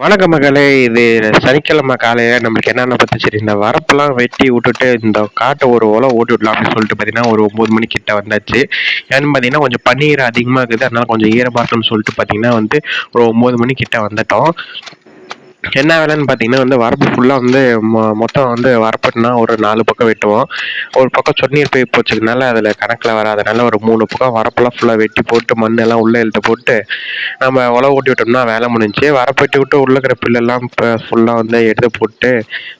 வணக்க மகளே. இது சனிக்கிழமை காலையில் நம்மளுக்கு என்னென்ன பற்றி சரி இந்த வரப்பெல்லாம் வெட்டி விட்டுட்டு இந்த காட்டை ஒரு ஓலை ஓட்டி விடலாம் அப்படின்னு சொல்லிட்டு பார்த்தீங்கன்னா ஒரு ஒம்பது மணிக்கிட்ட வந்தாச்சு. ஏன்னு பார்த்தீங்கன்னா கொஞ்சம் பன்னீர் அதிகமாக இருக்குது. அதனால் கொஞ்சம் ஈரமாட்டோம்னு சொல்லிட்டு பார்த்தீங்கன்னா வந்து ஒரு ஒம்பது மணிக்கிட்ட வந்துட்டோம். என்ன வேலைன்னு பார்த்தீங்கன்னா வந்து வரப்பு ஃபுல்லாக வந்து மொ மொத்தம் வந்து வரப்புன்னா ஒரு நாலு பக்கம் வெட்டுவோம். ஒரு பக்கம் சொன்னீர் போய் போச்சதுனால அதில் கணக்கில் வராதனால ஒரு மூணு பக்கம் வரப்பெல்லாம் ஃபுல்லாக வெட்டி போட்டு மண் எல்லாம் உள்ளே இழுத்து போட்டு நம்ம உழவு ஓட்டி விட்டோம்னா வேலை முடிஞ்சு வரப்பு வெட்டி விட்டு உள்ளே இருக்கிற பில்லெல்லாம் இப்போ ஃபுல்லாக வந்து எடுத்து போட்டு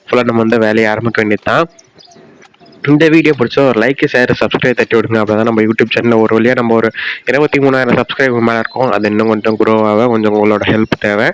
ஃபுல்லாக நம்ம வந்து வேலையை ஆரம்பிக்க வேண்டியது தான் இந்த வீடியோ பிடிச்சா ஒரு லைக் ஷேர் சப்ஸ்கிரைப் தட்டி விடுங்க. அப்போ தான் நம்ம யூடியூப் சேனலில் ஒரு வழியாக நம்ம ஒரு இருபத்தி மூணாயிரம் சப்ஸ்கிரைபர் மேலே இருக்கும். அது இன்னும் கொஞ்சம் குரோ ஆக கொஞ்சம் உங்களோட ஹெல்ப் தேவை.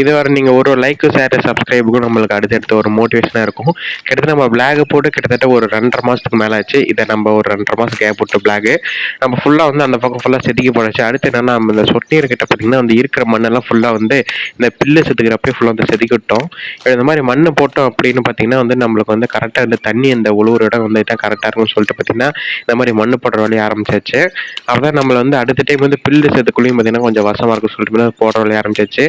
இதுவரை நீங்கள் ஒரு லைக் ஷேர் சப்ஸ்கிரைபுக்கும் நம்மளுக்கு அடுத்தடுத்து ஒரு மோட்டிவேஷனாக இருக்கும். கிட்டத்தட்ட நம்ம பிளாக் போட்டு கிட்டத்தட்ட ஒரு ரெண்டரை மாதத்துக்கு மேலே ஆச்சு. இதை நம்ம ஒரு ரெண்டரை மாதம் கேப் விட்டு பிளாகு நம்ம ஃபுல்லாக வந்து அந்த பக்கம் ஃபுல்லாக செதுக்கி போடாச்சு அடுத்து என்னென்னா நம்ம இந்த சொட்டீர் கிட்ட பார்த்தீங்கன்னா வந்து இருக்கிற மண்ணெல்லாம் ஃபுல்லாக வந்து இந்த பில்லு செதுக்கிறப்பே ஃபுல்லாக வந்து செதுக்கிட்டோம் இந்த மாதிரி மண் போட்டோம் அப்படின்னு பார்த்தீங்கன்னா வந்து நம்மளுக்கு வந்து கரெக்டாக இந்த தண்ணி அந்த உழுவுற இடம் வந்துட்டால் கரெக்டாக இருக்கும்னு சொல்லிட்டு பார்த்தீங்கன்னா இந்த மாதிரி மண் போடுற வழி ஆரம்பிச்சாச்சு. அப்பதான் நம்மளை வந்து அடுத்த டைம் வந்து பில்லு சேர்த்துக்குள்ளேயும் பார்த்தீங்கன்னா கொஞ்சம் வசமாக இருக்கும் சொல்லிட்டு போடுற வழி ஆரம்பிச்சாச்சு.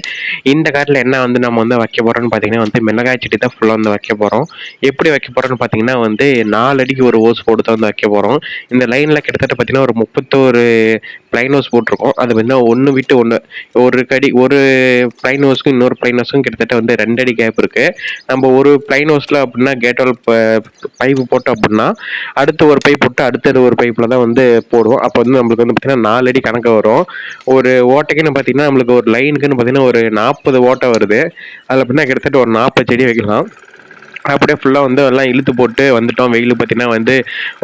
இந்த காட்டில் என்ன வந்து நம்ம வந்து வைக்க போகிறோம்னு பார்த்தீங்கன்னா வந்து மிளகாய் செடி தான் ஃபுல்லாக வந்து வைக்க போகிறோம் எப்படி வைக்க போகிறோம்னு பார்த்தீங்கன்னா வந்து நாலு அடிக்கு ஒரு ஓஸ் போட்டு தான் வந்து வைக்க போகிறோம் இந்த லைனில் கிட்டத்தட்ட பார்த்தீங்கன்னா ஒரு முப்பத்தோரு ப்ளைன் ஹவுஸ் போட்டிருக்கோம். அது வந்து ஒன்று விட்டு ஒன்று ஒரு கடி ஒரு ப்ளைன் ஹவுஸ்க்கும் இன்னொரு ப்ளைன் ஹவுஸ்க்கும் கிட்டத்தட்ட வந்து ரெண்டு அடி கேப் இருக்குது நம்ம ஒரு ப்ளைன் ஹவுஸில் அப்படின்னா கேட்டோல் பைப்பு போட்டோம் அப்படின்னா அடுத்து ஒரு பைப் போட்டு அடுத்தது ஒரு பைப்பில் தான் வந்து போடுவோம். அப்போ வந்து நம்மளுக்கு வந்து பார்த்திங்கன்னா நாலு அடி கணக்கு வரும். ஒரு ஓட்டைக்குன்னு பார்த்தீங்கன்னா நம்மளுக்கு ஒரு லைனுக்குன்னு பார்த்தீங்கன்னா ஒரு நாற்பது ஓட்டை வருது. அதில் அப்படின்னா கிட்டத்தட்ட ஒரு நாற்பது செடி வைக்கலாம். அப்படியே ஃபுல்லாக வந்து எல்லாம் இழுத்து போட்டு வந்துட்டோம். வெயில் பார்த்தீங்கன்னா வந்து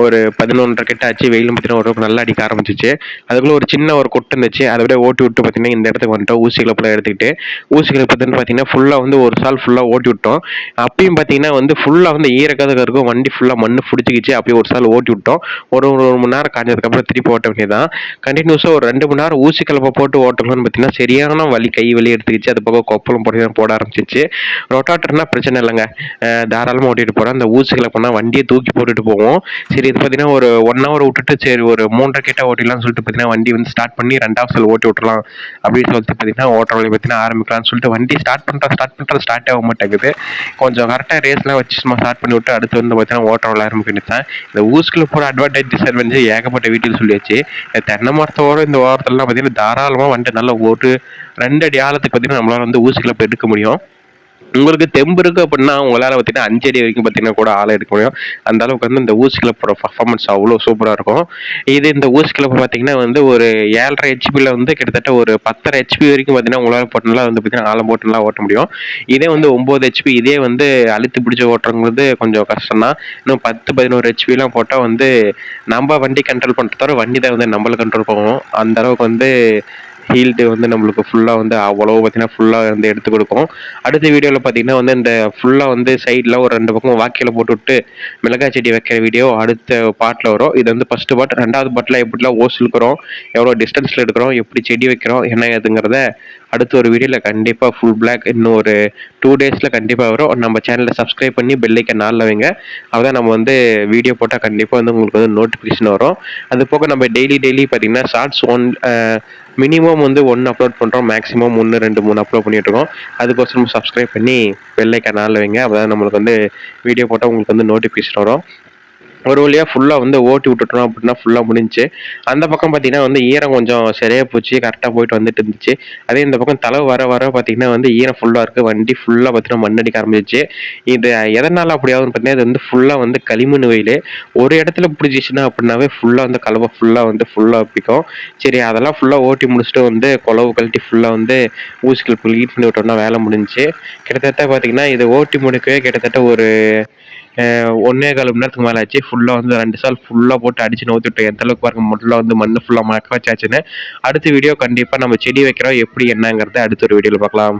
ஒரு பதினொன்றரை கிட்ட ஆச்சு. வெயிலும் பார்த்தீங்கன்னா ஒரு நல்லா அடிக்க ஆரம்பிச்சிச்சு. அதுக்குள்ளே ஒரு சின்ன ஒரு கொட்டு இருந்துச்சு. அதை விட ஓட்டி விட்டு பார்த்தீங்கன்னா இந்த இடத்துக்கு வந்துட்டோம். ஊசிகளை ஃபுல்லாக எடுத்துக்கிட்டு. ஊசிகளை பார்த்தீங்கன்னா பார்த்தீங்கன்னா ஃபுல்லாக வந்து ஒரு சால் ஃபுல்லாக ஓட்டி விட்டோம். அப்பயும் பார்த்தீங்கன்னா வந்து ஃபுல்லாக வந்து ஈரக்காத இருக்கும் வண்டி ஃபுல்லாக மண் பிடிச்சிக்கிச்சு. அப்படியே ஒரு சால் ஓட்டி விட்டோம். ஒரு ஒரு மணி நேரம் காஞ்சதுக்கப்புறம் திருப்பி ஓட்ட வேண்டியதான் கண்டினியூஸாக ஒரு ரெண்டு மணி நேரம் ஊசி கலப்பை போட்டு ஓட்டணும்னு பார்த்தீங்கன்னா சரியான வலி கை வலி எடுத்துக்கிச்சு. அது பக்கம் கொப்பளம் போட்டு போட ஆரம்பிச்சிச்சு. ரொட்டாட்டர்னா பிரச்சனை இல்லைங்க. தாராளமாக ஓட்டிகிட்டு போகிறேன் அந்த ஊசிகளை போனால் வண்டியை தூக்கி போட்டுட்டு போவோம். சரி இது பார்த்தீங்கன்னா ஒரு ஒன் ஹவர் விட்டுட்டு சரி ஒரு மூன்றரை கிட்ட ஓட்டிடலாம்னு சொல்லிட்டு பார்த்தீங்கன்னா வண்டி வந்து ஸ்டார்ட் பண்ணி ரெண்டாவது செல் ஓட்டி விட்டுலாம் அப்படின்னு சொல்லிட்டு பார்த்தீங்கன்னா ஓட்டுற வழி பார்த்தீங்கன்னா ஆரம்பிக்கலாம்னு சொல்லிட்டு வண்டி ஸ்டார்ட் பண்ணுறோம் ஸ்டார்ட் பண்ணுறது ஸ்டார்ட் ஆக மாட்டேங்குது. கொஞ்சம் கரெக்டாக ரேஸ்லாம் வச்சு சும்மா ஸ்டார்ட் பண்ணி விட்டு அடுத்து வந்து பார்த்தீங்கன்னா ஓட்டுற வழி ஆரம்பிக்கிட்டு இந்த ஊசிகளை போகிற அட்வான்டேஜ் டிஸ்அட்வான்டேஜ் ஏகப்பட்ட வீட்டில் சொல்லியாச்சு. தென்னை மரத்தோட இந்த ஓரத்துலலாம் பார்த்தீங்கன்னா தாராளமாக வண்டி நல்லா ஓட்டு ரெண்டு அடி ஆழத்துக்கு பார்த்தீங்கன்னா நம்மளால் வந்து ஊசிகளை போய் எடுக்க முடியும். உங்களுக்கு தெம்பு இருக்கு அப்படின்னா உங்களால் பார்த்தீங்கன்னா அஞ்சு அடி வரைக்கும் பார்த்தீங்கன்னா கூட ஆளை எடுக்க முடியும். அந்த அளவுக்கு வந்து இந்த ஊசி கிளப்போட பர்ஃபார்மன்ஸ் அவ்வளோ சூப்பராக இருக்கும். இது இந்த ஊசி கிளப்பு பார்த்தீங்கன்னா வந்து ஒரு ஏழரை ஹெச்பியில் வந்து கிட்டத்தட்ட ஒரு பத்தரை ஹெச்பி வரைக்கும் பார்த்தீங்கன்னா உங்களால் போட்டுலாம் வந்து பார்த்தீங்கன்னா ஆழம் போட்டுலாம் ஓட்ட முடியும். இதே வந்து ஒம்பது ஹெச்பி இதே வந்து அழுத்து பிடிச்சி ஓட்டுறங்கிறது கொஞ்சம் கஷ்டம் தான் இன்னும் பத்து பதினோரு ஹெச்பிலாம் போட்டால் வந்து நம்ம வண்டி கண்ட்ரோல் பண்ணுறதோட வண்டி தான் வந்து நம்மளை கண்ட்ரோல் பண்ணுவோம் அந்த அளவுக்கு வந்து ஃபீல்டு வந்து நம்மளுக்கு ஃபுல்லாக வந்து அவ்வளோ பார்த்தீங்கன்னா ஃபுல்லாக வந்து எடுத்து கொடுக்கும். அடுத்த வீடியோவில் பார்த்தீங்கன்னா வந்து இந்த ஃபுல்லாக வந்து சைடில் ஒரு ரெண்டு பக்கம் வாக்கியில் போட்டுவிட்டு மிளகாய் செடி வைக்கிற வீடியோ அடுத்த பாட்டில் வரும். இது வந்து ஃபஸ்ட்டு பாட் ரெண்டாவது பாட்டில் எப்படிலாம் ஓஸ் இழுக்கிறோம் எவ்வளோ டிஸ்டன்ஸில் எடுக்கிறோம் எப்படி செடி வைக்கிறோம் என்ன ஏதுங்கிறத அடுத்த ஒரு வீடியோவில் கண்டிப்பாக ஃபுல் பிளாக் இன்னும் ஒரு டூ டேஸில் கண்டிப்பாக வரும். நம்ம சேனலை சப்ஸ்கிரைப் பண்ணி பெல்லைக்க நாளில் வைங்க. அப்போ நம்ம வந்து வீடியோ போட்டால் கண்டிப்பாக வந்து உங்களுக்கு வந்து நோட்டிஃபிகேஷன் வரும். அது போக நம்ம டெய்லி டெய்லி பார்த்தீங்கன்னா ஷார்ட்ஸ் ஒன் மினிமம் வந்து ஒன்று அப்லோட் பண்ணுறோம் மேக்ஸிமம் ஒன்று ரெண்டு மூணு அப்லோட் பண்ணிட்டுருக்கோம் அதுக்கோசரம் சப்ஸ்கிரைப் பண்ணி பெல்லைக்க நாளில் வைங்க. அப்போ நம்மளுக்கு வந்து வீடியோ போட்டால் உங்களுக்கு வந்து நோட்டிஃபிகேஷன் வரும். ஒரு வழியாக ஃபுல்லாக வந்து ஓட்டி விட்டுட்டோம் அப்படின்னா ஃபுல்லாக முடிஞ்சு அந்த பக்கம் பார்த்தீங்கன்னா வந்து ஈரம் கொஞ்சம் சரியாக போச்சு கரெக்டாக போயிட்டு வந்துட்டு இருந்துச்சு அதே இந்த பக்கம் தலை வர வர பார்த்தீங்கன்னா வந்து ஈரம் ஃபுல்லாக இருக்குது வண்டி ஃபுல்லாக பார்த்தீங்கன்னா மண்ணடிக்க ஆரம்பிச்சிச்சு இது எதனால் அப்படி ஆகுதுன்னு பார்த்தீங்கன்னா இது வந்து ஃபுல்லாக வந்து களிமண் வெயில் ஒரு இடத்துல பிடிச்சிச்சுன்னா அப்படின்னாவே ஃபுல்லாக வந்து கலவை ஃபுல்லாக வந்து ஃபுல்லாக பிடிக்கும் சரி அதெல்லாம் ஃபுல்லாக ஓட்டி முடிச்சுட்டு வந்து குழவு கழட்டி ஃபுல்லாக வந்து ஊசிகள் க்ளீன் பண்ணி விட்டோம்னா வேலை முடிஞ்சு கிட்டத்தட்ட பார்த்தீங்கன்னா இது ஓட்டி முடிக்கவே கிட்டத்தட்ட ஒரு ஒன்னே கால் மணி நேரத்துக்கு மேலே ஆச்சு ஃபுல்லாக வந்து ரெண்டு சால் ஃபுல்லாக போட்டு அடிச்சு நோத்துட்டு எந்த அளவுக்கு பாருங்க முதல்ல வந்து மண் ஃபுல்லாக மக்க வச்சாச்சுன்னு. அடுத்த வீடியோ கண்டிப்பாக நம்ம செடி வைக்கிறோம். எப்படி என்னங்கிறத அடுத்த ஒரு வீடியோவில் பார்க்கலாம்.